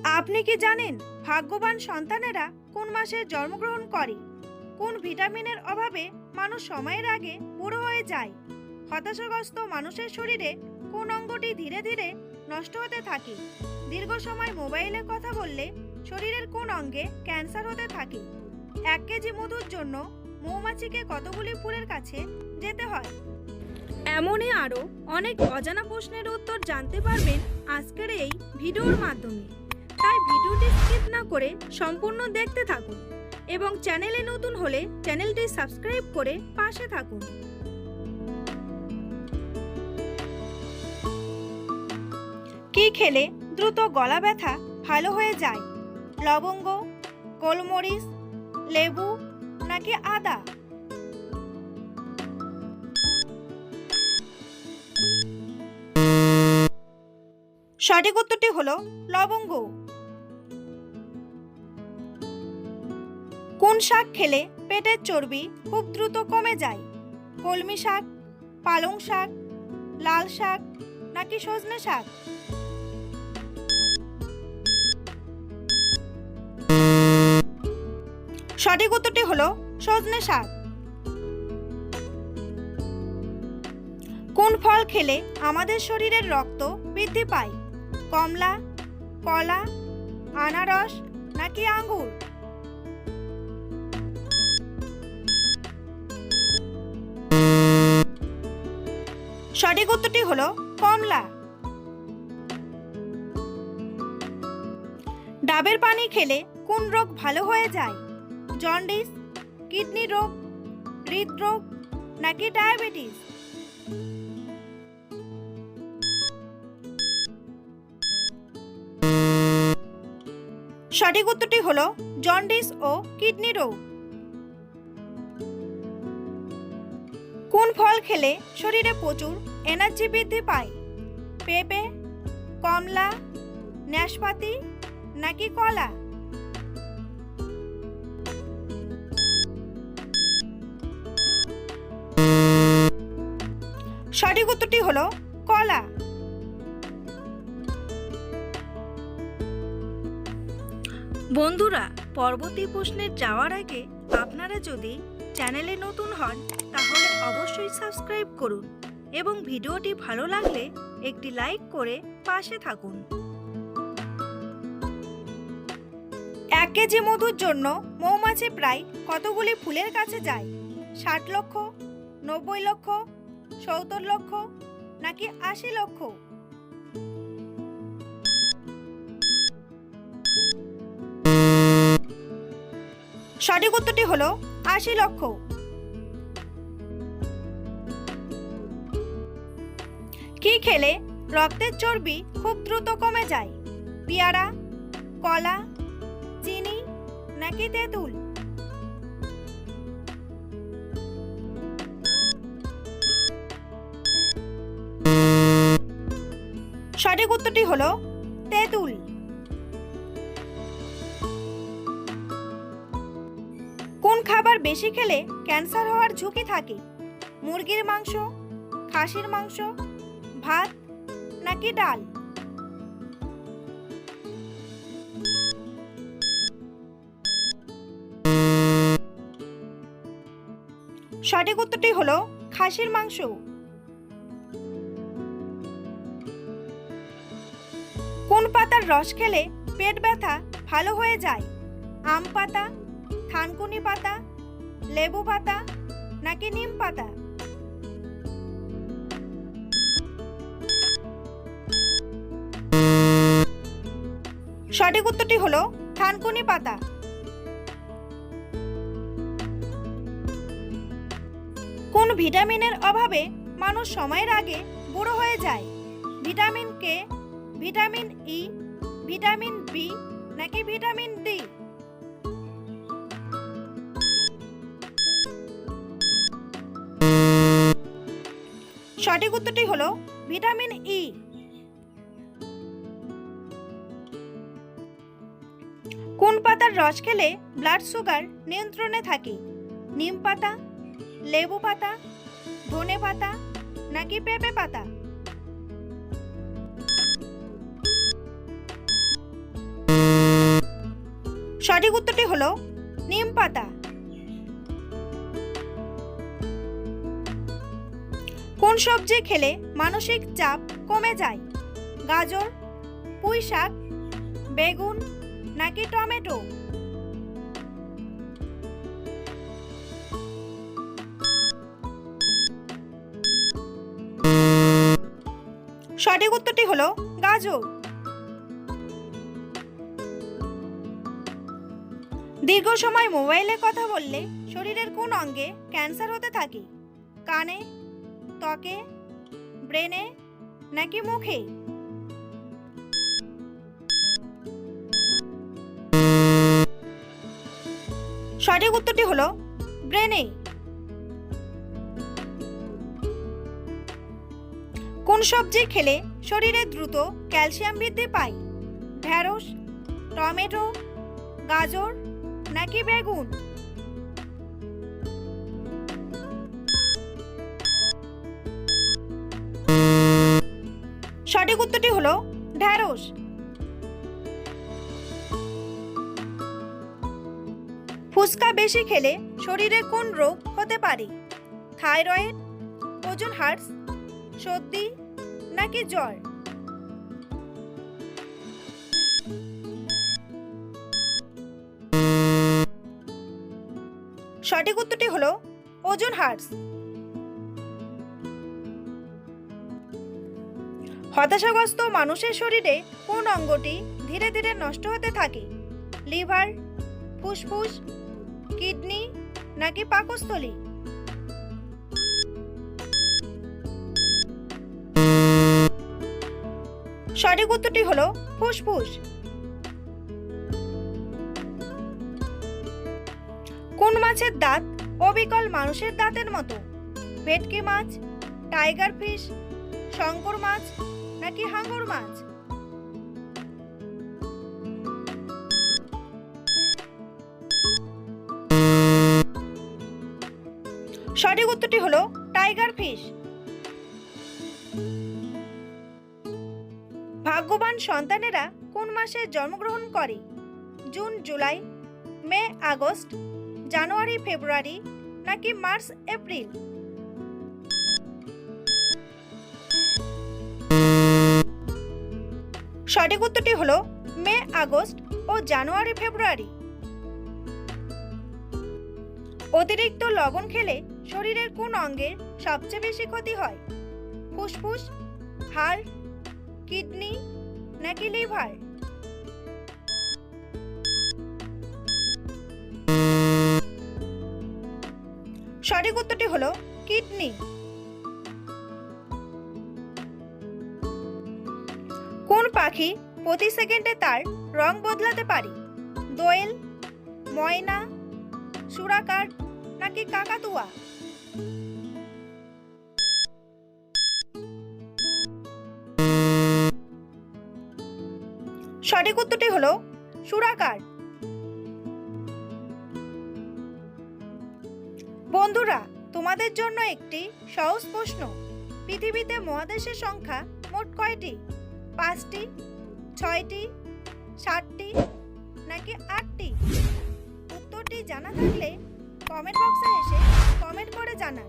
আপনি কি জানেন ভাগ্যবান সন্তানেরা কোন মাসে জন্মগ্রহণ করে? কোন ভিটামিনের অভাবে মানুষ সময়ের আগে বুড়ো হয়ে যায়? হতাশাগ্রস্ত মানুষের শরীরে কোন অঙ্গটি ধীরে ধীরে নষ্ট হতে থাকে? দীর্ঘ সময় মোবাইলে কথা বললে শরীরের কোন অঙ্গে ক্যান্সার হতে থাকে? এক কেজি মধুর জন্য মৌমাছিকে কতগুলি ফুলের কাছে যেতে হয়? এমনই আরও অনেক অজানা প্রশ্নের উত্তর জানতে পারবেন আজকের এই ভিডিওর মাধ্যমে। তাই ভিডিওটি স্কিপ না করে সম্পূর্ণ দেখতে থাকুন এবং চ্যানেলে নতুন হলে চ্যানেলটি সাবস্ক্রাইব করে পাশে থাকুন। কি খেলে দ্রুত গলা ব্যথা ভালো হয়ে যায়? লবঙ্গ, গোলমরিচ, লেবু নাকি আদা? সঠিক উত্তরটি হলো লবঙ্গ। কোন শাক খেলে পেটের চর্বি খুব দ্রুত কমে যায়? কলমি শাক, পালং শাক, লাল শাক নাকি সজনে শাক? সঠিক উত্তরটি হলো সজনে শাক। কোন ফল খেলে আমাদের শরীরের রক্ত বৃদ্ধি পায়? কমলা, কলা, আনারস নাকি আঙ্গুর? সঠিক উত্তরটি হলো কমলা। ডাবের পানি খেলে কোন রোগ ভালো হয়ে যায়? জন্ডিস, কিডনি রোগ, হৃদরোগ নাকি ডায়াবেটিস? সঠিক উত্তরটি হলো জন্ডিস ও কিডনি রোগ। কোন ফল খেলে শরীরে প্রচুর এনার্জি বৃদ্ধি পায়। পেঁপে, কমলা, নাশপাতি নাকি কলা? সঠিক উত্তরটি হলো কলা। বন্ধুরা পরবর্তী প্রশ্নে যাওয়ার আগে আপনারা যদি চ্যানেলে নতুন হন, তাহলে অবশ্যই সাবস্ক্রাইব করুন এবং ভিডিওটি ভালো লাগলে একটি লাইক করে পাশে থাকুন। এক কেজি মধুর জন্য মৌমাছি প্রায় কতগুলি ফুলের কাছে যায়? ষাট লক্ষ, নব্বই লক্ষ, সত্তর লক্ষ, নাকি আশি লক্ষ? সঠিক উত্তরটি হলো আশি লক্ষ। কি খেলে রক্তের চর্বি খুব দ্রুত কমে যায়? পেয়ারা, কলা, চিনি নাকি তেঁতুল? সঠিক উত্তরটি হলো তেঁতুল। খাবার বেশি খেলে ক্যান্সার হওয়ার ঝুঁকি থাকে। মুরগির মাংস, খাসির মাংস, ভাত নাকি ডাল? সঠিক উত্তরটি হলো খাসির মাংস। কোন পাতার রস খেলে পেট ব্যথা ভালো হয়ে যায়? আম পাতা থানকুনি পাতা, লেবু পাতা নাকি নিম পাতা? সঠিক উত্তরটি হলো থানকুনি পাতা। কোন ভিটামিনের অভাবে মানুষ সময়ের আগে বুড়ো হয়ে যায়? Vitamin K? Vitamin E, vitamin B নাকি ভিটামিন ডি? সঠিক উত্তরটি হলো ভিটামিন ই। কোন পাতার রস খেলে ব্লাড সুগার নিয়ন্ত্রণে থাকে? নিম পাতা, লেবু পাতা, ধনে পাতা নাকি পেঁপে পাতা? সঠিক উত্তরটি হলো নিম পাতা। কোন সবজি খেলে মানসিক চাপ কমে যায়? গাজর পুঁই শাক বেগুন নাকি টমেটো? সঠিক উত্তরটি হলো গাজর। দীর্ঘ সময় মোবাইলে কথা বললে শরীরের কোন অঙ্গে ক্যান্সার হতে থাকে? কানে ত্বকে ব্রেনে? নাকি মুখে? সঠিক উত্তরটি হলো ব্রেনে। কোন সবজি খেলে শরীরে দ্রুত ক্যালসিয়াম বৃদ্ধি পায়? ঢ্যাঁড়স, টমেটো, গাজর নাকি বেগুন? সঠিক উত্তরটি হলো ঢ্যাঁড়স। ফুচকা বেশি খেলে শরীরে কোন রোগ হতে পারে? থাইরয়েড, ওজন হার্স সর্দি নাকি জ্বর? সঠিক উত্তরটি হলো ওজন হার্টস। হতাশাগ্রস্ত মানুষের শরীরে কোন অঙ্গটি ধীরে ধীরে নষ্ট হতে থাকে? লিভার, ফুসফুস, কিডনি নাকি পাকস্থলী? সঠিক উত্তরটি হলো ফুসফুস। কোন মাছের দাঁত অবিকল মানুষের দাঁতের মতো? ভেটকি মাছ, টাইগার ফিশ, শঙ্কর মাছ নাকি হাঙ্গর মাছ? সঠিক উত্তরটি হলো টাইগার ফিশ। ভাগ্যবান সন্তানেরা কোন মাসে জন্মগ্রহণ করে? June, July, May, August, January, February নাকি মার্চ, এপ্রিল? সঠিক উত্তরটি হলো মে, আগস্ট ও জানুয়ারি, ফেব্রুয়ারি। অতিরিক্ত লবণ খেলে শরীরের কোন অঙ্গের সবচেয়ে বেশি ক্ষতি হয়? ফুসফুস, হাড়, কিডনি নাকি লিভার? সঠিক উত্তরটি হলো কিডনি। পাখি প্রতি সেকেন্ডে তার রং বদলাতে পারি। দোয়েল, ময়না, সুরাকার নাকি কাকাতুয়া? সঠিক উত্তরটি হলো সুরাকার। বন্ধুরা, তোমাদের জন্য একটি সহজ প্রশ্ন। পৃথিবীতে মহাদেশের সংখ্যা মোট কয়টি? পাঁচটি, ছয়টি, সাতটি নাকি আটটি? উত্তরটি জানা থাকলে কমেন্ট বক্সে এসে কমেন্ট করে জানান।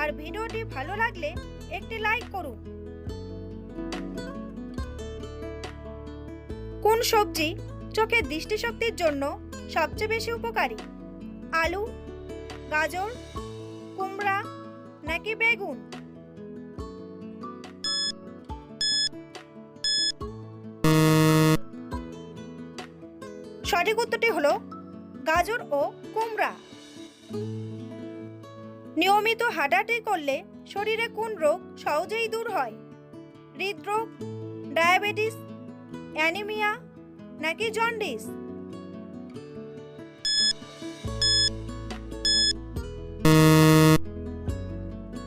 আর ভিডিওটি ভালো লাগলে একটি লাইক করুন। কোন সবজি চোখের দৃষ্টিশক্তির জন্য সবচেয়ে বেশি উপকারী? আলু, গাজর, কুমড়া নাকি বেগুন? সঠিক উত্তরটি হলো গাজর ও কুমড়া। নিয়মিত হাঁটাহাঁটি করলে শরীরে কোন রোগ সহজেই দূর হয়? হৃদরোগ, ডায়াবেটিস, অ্যানিমিয়া নাকি জন্ডিস?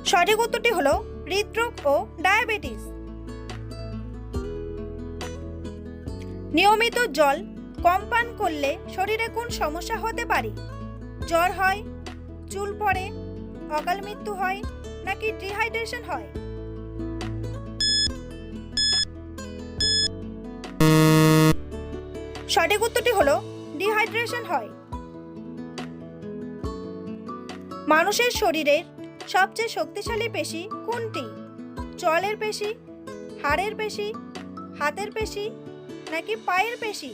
সঠিক উত্তরটি হলো হৃদরোগ ও ডায়াবেটিস। নিয়মিত জল কম পান করলে শরীরে কোন সমস্যা হতে পারে? জ্বর হয়, চুল পড়ে, অকাল মৃত্যু হয়, নাকি ডিহাইড্রেশন হয়? সঠিক উত্তরটি হলো ডিহাইড্রেশন হয়। মানুষের শরীরের সবচেয়ে শক্তিশালী পেশি কোনটি? জলের পেশি, হাড়ের পেশি, হাতের পেশি, নাকি পায়ের পেশি?